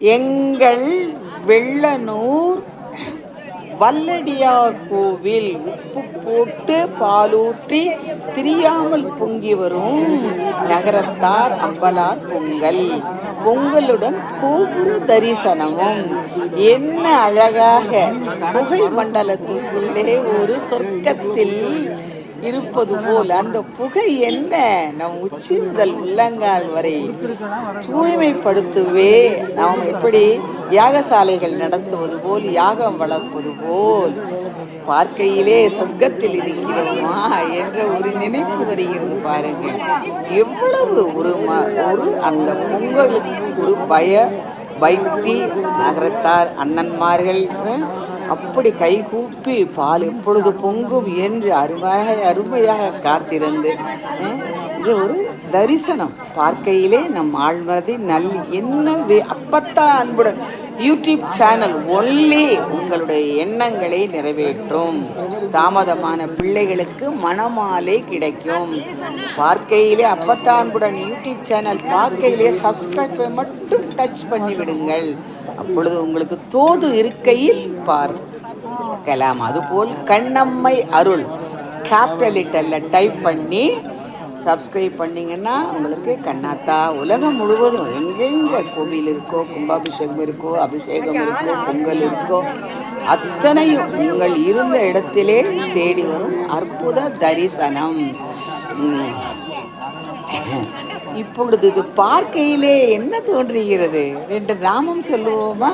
எங்கள் வெள்ளனூர் வல்லடியார் கோவில் உப்பு போட்டு பாலூற்றி திரியாமல் பொங்கி வரும் நகரத்தார் அம்பலார் பொங்கல். பொங்கலுடன் கோபுர தரிசனமும். என்ன அழகாக. புகை மண்டலத்துக்குள்ளே ஒரு சொர்க்கத்தில் இருப்பது போல் அந்த புகை என்ன? நம் உச்சி முதல் உள்ளங்கால் வரை தூய்மைப்படுத்துவே. நாம் எப்படி யாகசாலைகள் நடத்துவது போல் யாகம் வளர்ப்பது போல். பார்க்கையிலே சொர்க்கத்தில் இருக்கிறோமா என்ற ஒரு நினைப்பு வருகிறது பாருங்கள். எவ்வளவு ஒரு ம ஒரு அந்த பொங்கலுக்கு ஒரு பய வைத்தி நகரத்தார் அண்ணன்மார்கள் அப்படி கைகூப்பி பால் எப்பொழுது பொங்கும் என்று அருமையாக அருமையாக காத்திருந்து இது ஒரு தரிசனம். பார்க்கையிலே நம் ஆழ்மனதை நல் என்ன வே- அப்பத்தான் அன்புடன் யூடியூப் சேனல் ஒன்லி உங்களுடைய எண்ணங்களை நிறைவேற்றும். தாமதமான பிள்ளைகளுக்கு மனமாலே கிடைக்கும். பார்க்கையிலே அப்பத்தான் அன்புடன் யூடியூப் சேனல் பார்க்கையிலே சப்ஸ்கிரைப்பை மட்டும் டச் பண்ணி விடுங்கள் அப்பொழுது உங்களுக்கு தோது இருக்கையில் பார்க்கலாம் அதுபோல் கண்ணம்மை அருள். கேபிட்டல் டைப் பண்ணி சப்ஸ்கிரைப் பண்ணிங்கன்னா உங்களுக்கு கண்ணாத்தா உலகம் முழுவதும் எங்கெங்க கோவில் இருக்கோ கும்பாபிஷேகம் இருக்கோ அபிஷேகம் இருக்கோ பொங்கல் இருக்கோ அத்தனையும் உங்கள் இருந்த இடத்திலே தேடி வரும் அற்புத தரிசனம். இப்பொழுது இது பார்க்கையிலே என்ன தோன்றுகிறது? ரெண்டு நாமம் சொல்லுவோமா?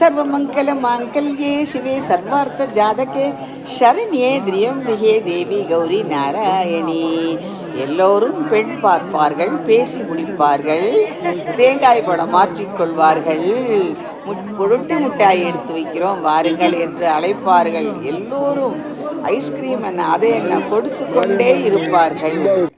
சர்வமங்கல மாங்கல்யே சிவே சர்வார்த்த ஜாதகே சரண்யே திரியம்பிகே தேவி கௌரி நாராயணி. எல்லோரும் பெண் பார்ப்பார்கள் பேசி முடிப்பார்கள் தேங்காய் படம் மாற்றிக்கொள்வார்கள் முட்- பொருட்டு மிட்டாய் எடுத்து வைக்கிறோம் வாருங்கள் என்று அழைப்பார்கள். எல்லோரும் ஐஸ்கிரீம் என்ன அதை என்ன கொடுத்து கொண்டே இருப்பார்கள்.